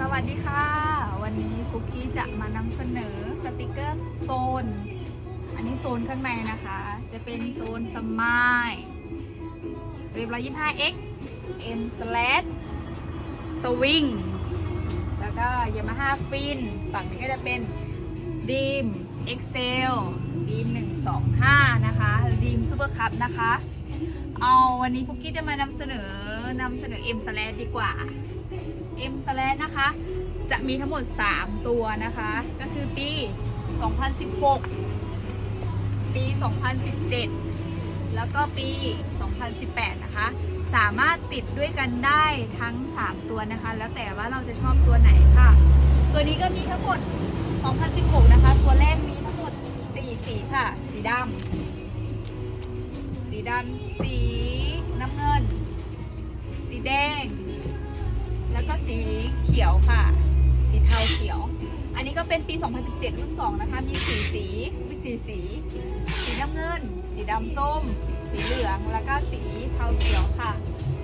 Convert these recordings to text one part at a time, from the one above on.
สวัสดีค่ะ วันนี้คุกกี้จะมานำเสนอสติกเกอร์โซน อันนี้โซนข้างในนะคะ จะเป็นโซนสมายเรียบร้อยยี่ห้า x m slash swing แล้วก็ยามาฮ่าฟินฝั่งนี้ก็จะเป็นดีม excel ดีม125 นะคะดีมซูเปอร์คัพนะคะ เอาวันนี้คุกกี้จะมานำเสนอนำเสนอ M slash ดีกว่า M s l a นะคะ จะมีทั้งหมด 3 ตัวนะคะ ก็คือปี 2016 ปี 2017 แล้วก็ปี 2018 นะคะ สามารถติดด้วยกันได้ทั้ง 3 ตัวนะคะ แล้วแต่ว่าเราจะชอบตัวไหนค่ะ ตัวนี้ก็มีทั้งหมด 2016 นะคะ ตัวแรกมีทั้งหมด 4 สีค่ะ สีดำ สีดำ สี แล้วก็สีเขียวค่ะ สีเทาเขียว อันนี้ก็เป็นปี 2017 รุ่น 2 นะคะ มีสีสีวิสีสี สีน้ำเงิน สีดำส้ม สีเหลือง แล้วก็สีเทาเขียวค่ะ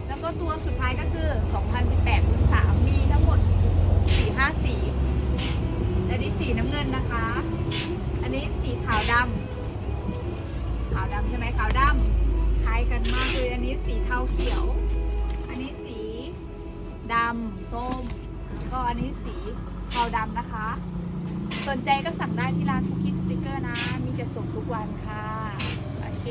แล้วก็ตัวสุดท้ายก็คือ 2018 รุ่น 3 มีทั้งหมด 4 5 สีและนี่สีน้ำเงินนะคะ อันนี้สีขาวดำขาวดำใช่ไหมขาวดำคล้ายกันมากเลยอันนี้สีเทาเขียวำส้ม แล้วก็อันนี้สีเทาดำนะคะ สนใจก็สั่งได้ที่ร้านคุกกี้สติกเกอร์นะ มีจะส่งทุกวันค่ะ โอเค